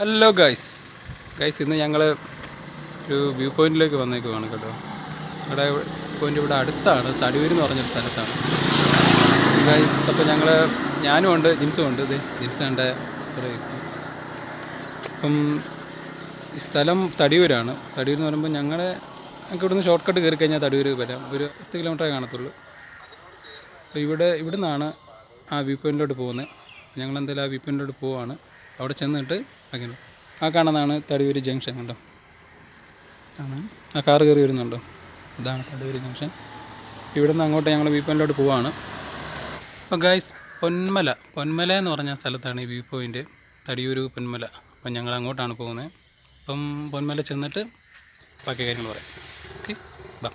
Hello guys guys ഇന്ന് ഞങ്ങൾ ഒരു വ്യൂ പോയിന്റിലേക്ക് വന്നേക്കുവാണ് കേട്ടോ. ഇവിടെ പോയിന്റ് ഇവിടെ അടുത്താണ് തടിയൂർ എന്ന് പറഞ്ഞൊരു സ്ഥലത്താണ്. ഗൈസ് അപ്പോൾ ഞങ്ങൾ ഞാനും ഉണ്ട് ജിൻസും ഉണ്ട്. ഇത് ജിൻസ് ഉണ്ട് അപ്പം ഈ സ്ഥലം തടിയൂരാണ്. തടിയൂർ എന്ന് പറയുമ്പോൾ ഞങ്ങൾ ഞങ്ങൾക്ക് ഇവിടുന്ന് ഷോർട്ട് കട്ട് കയറി കഴിഞ്ഞാൽ തടിയൂർ വരാം. ഒരു പത്ത് കിലോമീറ്ററേ കാണത്തുള്ളൂ. അപ്പോൾ ഇവിടെ ഇവിടുന്നാണ് ആ വ്യൂ പോയിന്റിലോട്ട് പോകുന്നത് ഞങ്ങൾ എന്തായാലും ആ വ്യൂ പോയിന്റിലോട്ട് പോവാണ്. അവിടെ ചെന്നിട്ട് അങ്ങനെ ആ കാണുന്നതാണ് തടിയൂർ ജംഗ്ഷൻ കണ്ടോ? ആണ്. ആ കാറ് കയറി വരുന്നുണ്ടോ? ഇതാണ് തടിയൂർ ജംഗ്ഷൻ. ഇവിടുന്ന് അങ്ങോട്ട് ഞങ്ങൾ വ്യൂ പോയിന്റിലോട്ട് പോവാണ്. അപ്പോൾ ഗൈസ് പൊന്മല. പൊന്മല എന്ന് പറഞ്ഞ സ്ഥലത്താണ് ഈ വ്യൂ പോയിന്റ്. തടിയൂർ പൊന്മല. അപ്പം ഞങ്ങൾ അങ്ങോട്ടാണ് പോകുന്നത് അപ്പം പൊന്മല ചെന്നിട്ട് ബാക്കി കാര്യങ്ങൾ പറയാം. ഓക്കെ ബാ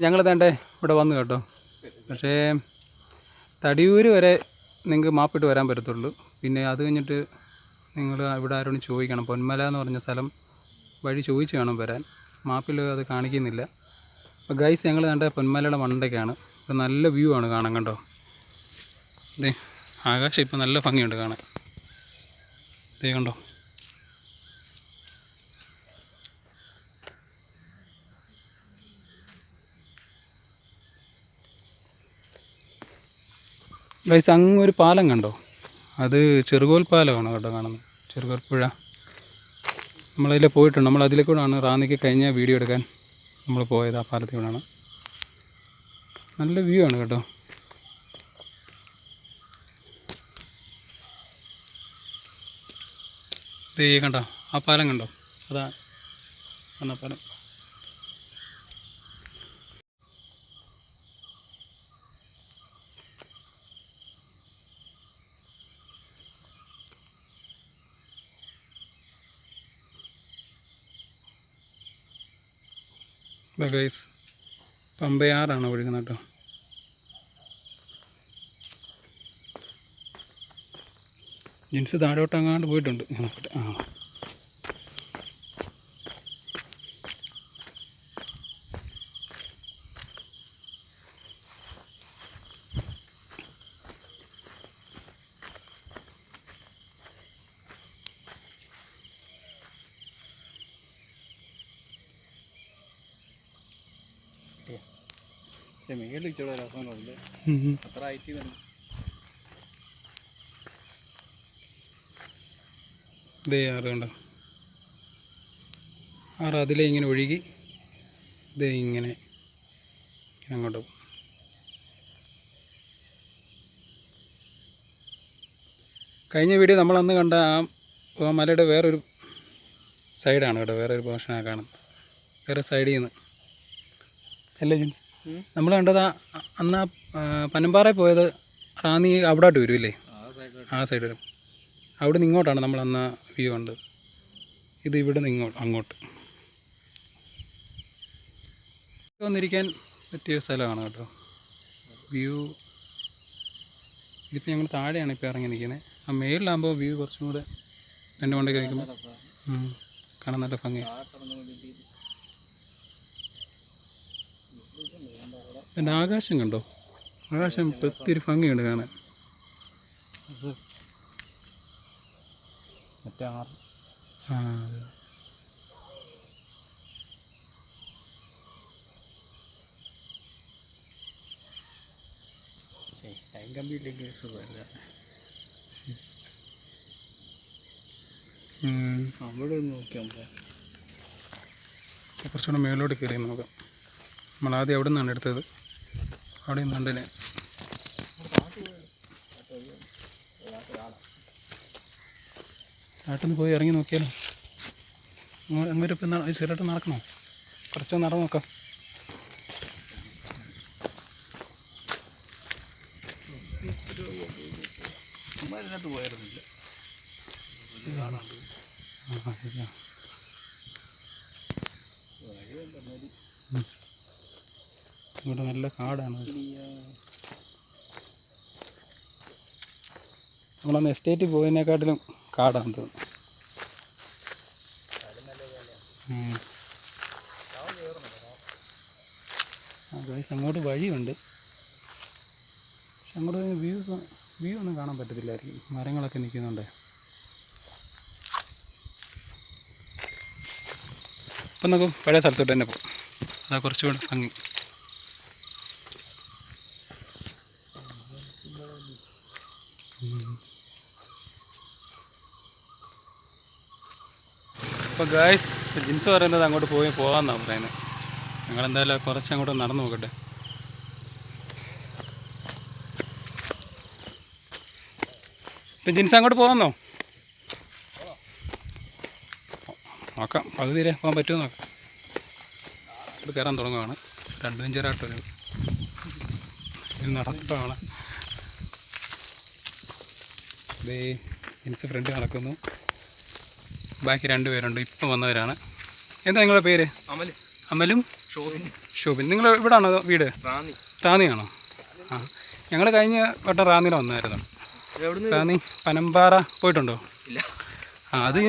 ഞങ്ങൾ തേണ്ടേ ഇവിടെ വന്നു കേട്ടോ. പക്ഷേ തടിയൂർ വരെ നിങ്ങൾക്ക് മാപ്പിട്ട് വരാൻ പറ്റത്തുള്ളൂ. പിന്നെ അത് കഴിഞ്ഞിട്ട് നിങ്ങൾ ഇവിടെ ആരോടും ചോദിക്കണം. പൊന്മല എന്ന് പറഞ്ഞ സ്ഥലം വഴി ചോദിച്ച് വേണം വരാൻ. മാപ്പിൽ അത് കാണിക്കുന്നില്ല. അപ്പോൾ ഗൈസ് ഞങ്ങൾ കണ്ട പൊന്മലയുടെ മണ്ടയ്ക്കാണ്. ഇവിടെ നല്ല വ്യൂ ആണ് കാണാൻ കണ്ടോ? ദേ ആകാശം ഇപ്പോൾ നല്ല ഭംഗിയുണ്ട് കാണാൻ. ദേ കണ്ടോ? ഗൈസ് അങ്ങൊരു പാലം കണ്ടോ? അത് ചെറുകോൽ പാലമാണ് കേട്ടോ കാണുന്നത്. ചെറുകോൽ പുഴ നമ്മളതിൽ പോയിട്ടുണ്ട്. നമ്മൾ അതിലെ കൂടാണ് റാന്നിക്ക് കഴിഞ്ഞ വീഡിയോ എടുക്കാൻ നമ്മൾ പോയത് ആ പാലത്തിൽ കൂടാണ്. നല്ല വ്യൂ ആണ് കേട്ടോ. ഇത് കണ്ടോ? ആ പാലം കണ്ടോ? അതാ ആ പാലം. ഗൈസ് പമ്പയാറാണ് ഒഴുകുന്നത് കേട്ടോ. ജിൻസ് താഴോട്ട് പോയിട്ടുണ്ട്. ഞാൻ നോക്കട്ടെ ആ. മേളിൽ ഇച്ചിരി രസമുണ്ട് ഉം ഉം. അത്ര ഹൈറ്റ് വരും ദേ ആറ് കണ്ടോ? ആറ് അതിലേ ഇങ്ങനെ ഒഴുകി ഇത് ഇങ്ങനെ അങ്ങോട്ട് പോകും. കഴിഞ്ഞ വീഡിയോ നമ്മൾ അന്ന് കണ്ട ആ മലയുടെ വേറൊരു സൈഡാണ് കേട്ടോ വേറൊരു പോർഷനാണ് കാണുന്നത്. വേറെ സൈഡിൽ നിന്ന് അല്ലേ ജിൻസ്? നമ്മൾ കണ്ടത് അന്ന് പനമ്പാറ പോയത് റാന്നി അവിടോട്ട് വരുമല്ലേ? ആ സൈഡ് വരും. അവിടെ നിന്ന് ഇങ്ങോട്ടാണ് നമ്മൾ അന്ന് വ്യൂ കണ്ടത്. ഇത് ഇവിടെ നിന്ന് ഇങ്ങോട്ട് അങ്ങോട്ട് വന്നിരിക്കാൻ പറ്റിയ സ്ഥലമാണ് കേട്ടോ. വ്യൂ ഇതിപ്പോൾ ഞങ്ങൾ താഴെയാണ് ഇപ്പോൾ ഇറങ്ങി നിൽക്കുന്നത് ആ മേളിലാകുമ്പോൾ വ്യൂ കുറച്ചും കൂടെ എന്റെ മണ്ടേക്ക് നിൽക്കുമ്പോൾ കാണാൻ നല്ല ഭംഗിയാണ് പിന്നെ ആകാശം കണ്ടോ? ആകാശം ഒത്തിരി ഭംഗിയുണ്ട് കാണാൻ. ആ അതെ സുഖമില്ല. അവിടെ നോക്കിയാൽ കുറച്ചുകൂടെ മേലോട്ട് കയറി നോക്കാം നമ്മൾ ആദ്യം അവിടെ നിന്നാണ് എടുത്തത്? അവിടെ നിന്നുണ്ടല്ലേ നാട്ടിൽ പോയി ഇറങ്ങി നോക്കിയാലോ. അങ്ങോ- അങ്ങോട്ട് ഇപ്പം ഈ സിഗരറ്റ് നടക്കണോ? കുറച്ച് നടന്നു നോക്കാം. പോയിരുന്നില്ല ആ ശരിയാ. ഉം. ഇവിടെ നല്ല കാടാണ് നമ്മളന്ന് എസ്റ്റേറ്റ് പോയതിനെക്കാട്ടിലും കാടാണ് തോന്നുന്നു ഗൈസ് അങ്ങോട്ട് വഴിയുണ്ട്. പക്ഷെ അങ്ങോട്ട് വ്യൂസ് വ്യൂ ഒന്നും കാണാൻ പറ്റത്തില്ലായിരിക്കും. മരങ്ങളൊക്കെ നിൽക്കുന്നുണ്ടേ. അപ്പം നമുക്ക് പഴയ സ്ഥലത്തോട്ട് തന്നെ പോകും അതാ കുറച്ചുകൂടെ ഭംഗി. അപ്പോൾ ഗായ്സ് ജിൻസ് പറയുന്നത് അങ്ങോട്ട് പോയി പോകാമെന്നാണ് പറയുന്നത് ഞങ്ങളെന്തായാലും കുറച്ച് അങ്ങോട്ട് നടന്നു നോക്കട്ടെ ഇപ്പം ജിൻസ് അങ്ങോട്ട് പോകാമെന്നോ നോക്കാം പകുതി വരെ പോകാൻ പറ്റുമോ നോക്കാം. ഇത് കയറാൻ തുടങ്ങുകയാണ് ഒരു അഡ്വഞ്ചറായിട്ടൊരു ഇത് നടത്തമാണ്. ഇതേ ജിൻസ് ഫ്രണ്ട് നടക്കുന്നു. ബാക്കി രണ്ട് പേരുണ്ട്. ഇപ്പം വന്നവരാണ്. എന്താ നിങ്ങളുടെ പേര്? അമൽ. അമലും ഷോബിൻ നിങ്ങൾ നിങ്ങൾ ഇവിടാണോ വീട്? റാന്നി. റാന്നിയാണോ? ആ. ഞങ്ങൾ കഴിഞ്ഞ വട്ടം റാന്നിയിൽ വന്നായിരുന്നു റാന്നി പനമ്പാറ പോയിട്ടുണ്ടോ? ഇല്ല. ആ അത്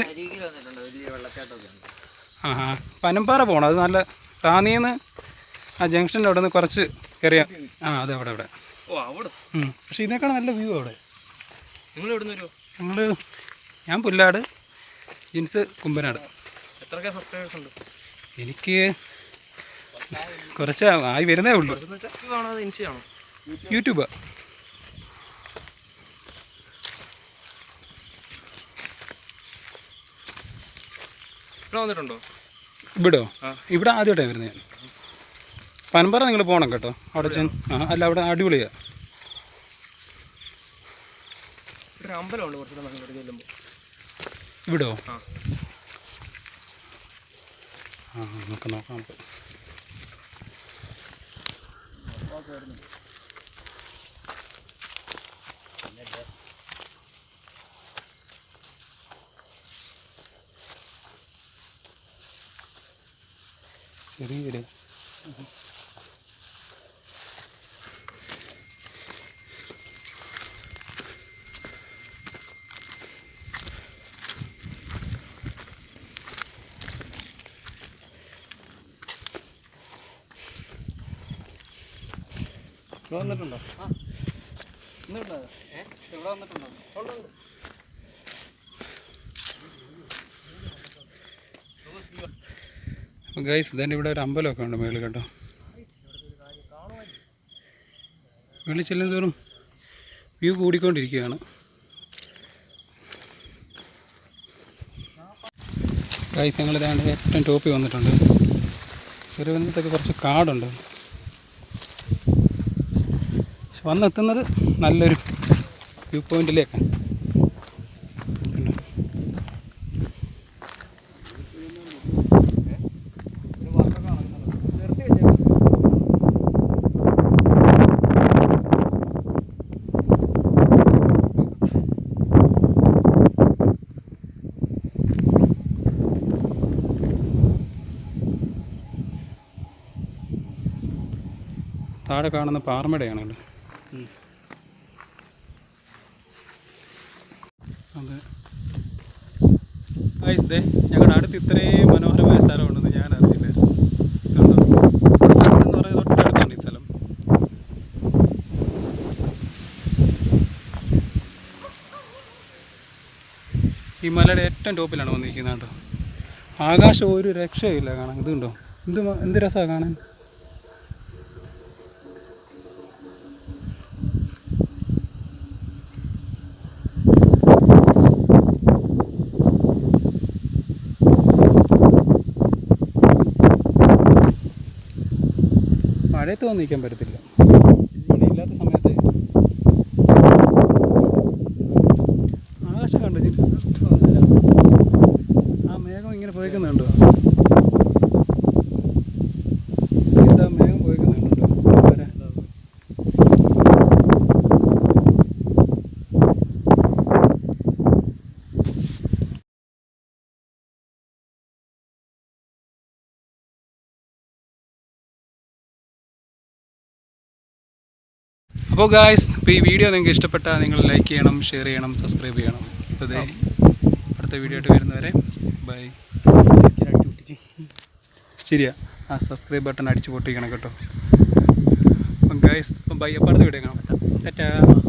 ആ ആ പനമ്പാറ പോകണം അത് നല്ല റാന്നിയിൽ നിന്ന് ആ ജംഗ്ഷന്റെ അവിടെ നിന്ന് കുറച്ച് കയറിയ ആ അതെ അവിടെ അവിടെ. ഓ അവിടെ. പക്ഷേ ഇതിനേക്കാൾ നല്ല വ്യൂ അവിടെ. നിങ്ങൾ എവിടുന്ന് വരുമോ ഞങ്ങൾ ഞാൻ പുല്ലാട്. ജിൻസ് കുമ്പനാട് എത്രയൊക്കെ സബ്സ്ക്രൈബേഴ്സ് ഉണ്ട്? എനിക്ക് കുറച്ച് ആയി വരുന്നേ ഉള്ളൂ. യൂട്യൂബ്. ഇവിടെ വന്നിട്ടുണ്ടോ? ഇവിടോ. ഇവിടെ ആദ്യമായിട്ടാണ് വരുന്നത് ഞാൻ പനമ്പറ നിങ്ങൾ പോകണം കേട്ടോ. അവിടെ ചെന്ന് ആ അല്ല അവിടെ അടിപൊളിയാണ് അമ്പലമുണ്ട് കുറച്ചുകൂടെ നല്ല ചെല്ലുമ്പോൾ ഇവിടോ ആ. നമുക്ക് നോക്കാം. നമുക്ക് ചെറിയൊരു ഗൈസ് ഇതന്നെ ഇവിടെ ഒരു അമ്പലമൊക്കെ ഉണ്ട് മേളിൽ കേട്ടോ. മേളിൽ തോറും വ്യൂ കൂടിക്കൊണ്ടിരിക്കുകയാണ്. ഗൈസ് ഞങ്ങൾ ഏറ്റവും ടോപ്പിൽ വന്നിട്ടുണ്ട്. ഒരു വന്നിട്ടൊക്കെ കുറച്ച് കാടുണ്ട്. വന്നെത്തുന്നത് നല്ലൊരു വ്യൂ പോയിന്റിലേക്കാണ്? താഴെ കാണുന്ന പാറമടയാണ് അതെ. ദേ ഞങ്ങളുടെ അടുത്ത് ഇത്രയും മനോഹരമായ സ്ഥലമുണ്ടെന്ന് ഞാൻ അറിഞ്ഞില്ലായിരുന്നു ഈ മലയുടെ ഏറ്റവും ടോപ്പിലാണ് വന്നിരിക്കുന്നത് കേട്ടോ. ആകാശം ഒരു രക്ഷയില്ല കാണാൻ. ഇതുണ്ടോ? എന്ത് എന്ത് രസമാണ് കാണാൻ? മഴയത്ത് വന്ന് നിൽക്കാൻ പറ്റത്തില്ല മഴയില്ലാത്ത സമയത്ത് ആകാശം കണ്ടു ജിൻസ് ആ മേഘം ഇങ്ങനെ പോയിക്കുന്നുണ്ടോ ജിൻസ്, ആ മേഘം പോയിക്കുന്നുണ്ടോ വരെ അപ്പോൾ ഗായ്സ് ഇപ്പോൾ ഈ വീഡിയോ നിങ്ങൾക്ക് ഇഷ്ടപ്പെട്ടാൽ നിങ്ങൾ ലൈക്ക് ചെയ്യണം ഷെയർ ചെയ്യണം സബ്സ്ക്രൈബ് ചെയ്യണം. അപ്പോൾ അതെ അടുത്ത വീഡിയോ ആയിട്ട് വരുന്നവരെ ബൈ ശരിയാ. ആ സബ്സ്ക്രൈബ് ബട്ടൺ അടിച്ച് പൊട്ടിക്കണം കേട്ടോ. അപ്പം ഗായ്സ് ഇപ്പം ബൈ അടുത്ത വീഡിയോ കാണാൻ പറ്റാം